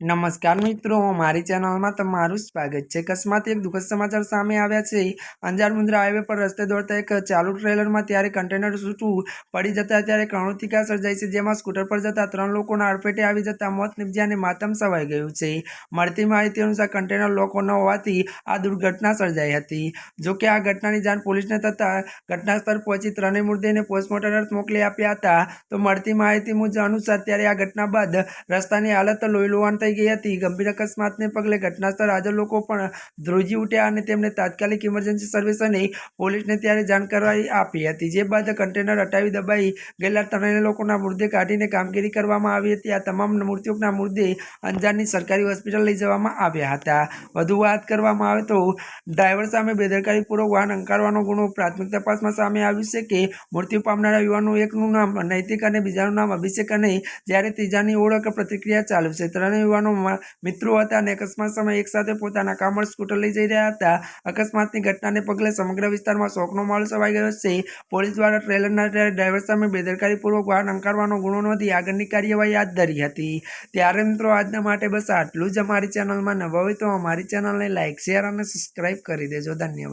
નમસ્કાર મિત્રો, મારી ચેનલમાં તમારું સ્વાગત છે. અકસ્માત એક દુઃખદ સમાચાર સામે આવ્યા છે. અંજાર મુંદ્રા હાઈવે પર રસ્તે દોડતા એક ચાલુ ટ્રેલરમાં ત્યારે કન્ટેનર છૂટું પડી જતા ત્યારે કણોતિકા સર્જાઈ છે, જેમાં સ્કૂટર પર જતા ત્રણ લોકોના અડફેટે આવી જતા મોત નિપજ્યાને માતમ સવાઈ ગયું છે. મળતી માહિતી અનુસાર કન્ટેનર લોકો ન હોવાથી આ દુર્ઘટના સર્જાઈ હતી. જોકે આ ઘટનાની જાણ પોલીસને થતાં ઘટના સ્થળ પહોંચી ત્રણેય મૃતદેહને પોસ્ટમોર્ટમ અર્થ મોકલી આપ્યા હતા. તો મળતી માહિતી મુજબ અનુસાર ત્યારે આ ઘટના બાદ રસ્તાની હાલત લોહીલુહાણ થઈ ગઈ હતી. ગંભીર અકસ્માતને પગલે ઘટનાસ્થળ હાજર લોકો પણ ધ્રુજી ઉઠ્યા અને તેમને તાત્કાલિક ઇમરજન્સી સર્વિસ અને પોલીસને ત્યારે જાણ કરવાની આપી હતી. જે બાદ કન્ટેનર હટાવી દબાઈ ગયેલા ત્રણેય લોકોના મૃતદેહ કાઢીને કામગીરી કરવામાં આવી હતી. આ તમામ મૃતકોના મૃતદેહ અંજારની સરકારી હોસ્પિટલ લઈ જવામાં આવ્યા હતા. વધુ વાત કરવામાં આવે તો ડ્રાઈવર સામે બેદરકારીપૂર્વક વાહન અંકારવાનો ગુનો પ્રાથમિક તપાસમાં સામે આવ્યું છે કે મૃત્યુ પામનારા યુવાનો એકનું નામ નૈતિક અને બીજાનું નામ અભિષેક અને જ્યારે ત્રીજાની ઓળખ પ્રતિક્રિયા ચાલુ છે. ત્રણેય યુવાનો મ- મિત્રો હતા અને અકસ્માત સમયે એકસાથે પોતાના કામળ સ્કૂટર લઈ જઈ રહ્યા હતા. અકસ્માતની ઘટનાને પગલે સમગ્ર વિસ્તારમાં શોકનો માહોલ છવાઈ ગયો છે. પોલીસ દ્વારા ટ્રેલરના ડ્રાઈવર સામે બેદરકારીપૂર્વક વાહન અંકારવાનો ગુનો નોંધી આગળની કાર્યવાહી હાથ ધરી હતી. ત્યારે મિત્રો, આજના માટે બસ આટલું જ. અમારી ચેનલમાં નવા હોય તો અમારી ચેનલને લાઇક શેર અને સબસ્ક્રાઈબ કરી દેજો. ધન્યવાદ.